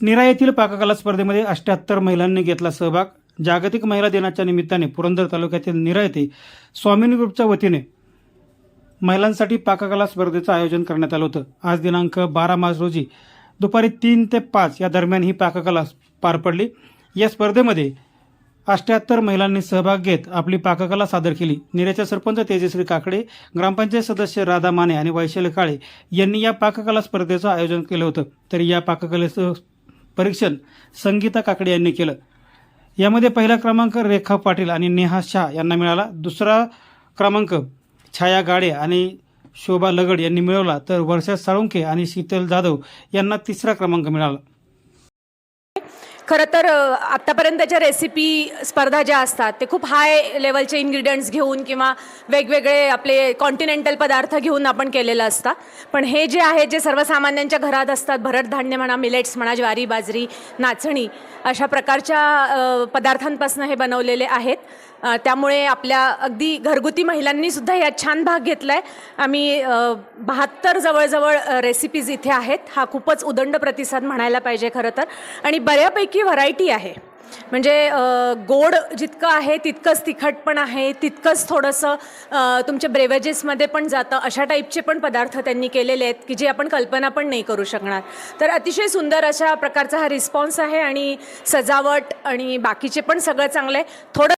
निरा येथील पाककला स्पर्धेमध्ये अठ्ठ्याहत्तर महिलांनी घेतला सहभाग. जागतिक महिला दिनाच्या निमित्ताने पुरंदर तालुक्यातील निरा येथे स्वामिनी ग्रुपच्या वतीने महिलांसाठी पाककला स्पर्धेचं आयोजन करण्यात आलं होतं. आज दिनांक बारा मार्च रोजी दुपारी तीन ते पाच या दरम्यान ही पाककला पार पडली. या स्पर्धेमध्ये अष्ट्याहत्तर महिलांनी सहभाग घेत आपली पाककला सादर केली. निऱ्याच्या सरपंच तेजश्री काकडे ग्रामपंचायत सदस्य राधा माने आणि वैशाली काळे यांनी या पाककला स्पर्धेचं आयोजन केलं होतं. तर या पाककलेचं परीक्षण संगीता काकडे यांनी केलं. यामध्ये पहिला क्रमांक रेखा पाटील आणि नेहा शाह यांना मिळाला. दुसरा क्रमांक छाया गाडे आणि शोभा लगड यांनी मिळवला. तर वर्षा साळुंके आणि शीतल जाधव यांना तिसरा क्रमांक मिळाला. खरं तर आत्तापर्यंतच्या रेसिपी स्पर्धा ज्या असतात ते खूप हाय लेवलचे इन्ग्रेडियंट्स घेऊन किंवा वेगवेगळे आपले कॉन्टिनेंटल पदार्थ घेऊन आपण केलेलं असतं. पण हे जे आहे जे सर्वसामान्यांच्या घरात असतात भरड धान्य म्हणा मिलेट्स म्हणा ज्वारी बाजरी नाचणी अशा प्रकारच्या पदार्थांपासून हे बनवलेले आहेत. त्यामुळे आपल्या अगदी घरगुती महिलांनी सुद्धा यात छान भाग घेतला आहे आम्ही बहात्तर जवळजवळ रेसिपीज इथे आहेत. हा खूपच उदंड प्रतिसाद म्हणायला पाहिजे खरं तर. आणि बऱ्यापैकी व्हरायटी आहे. म्हणजे गोड जितकं आहे तितकंच तिखट पण आहे तितकंच थोडंसं तुमच्या ब्रेवेजेसमध्ये पण जातं. अशा टाईपचे पण पदार्थ त्यांनी केलेले आहेत की जे आपण कल्पना पण नाही करू शकणार. तर अतिशय सुंदर अशा प्रकारचा हा रिस्पॉन्स आहे आणि सजावट आणि बाकीचे पण सगळं चांगलं आहे. थोडं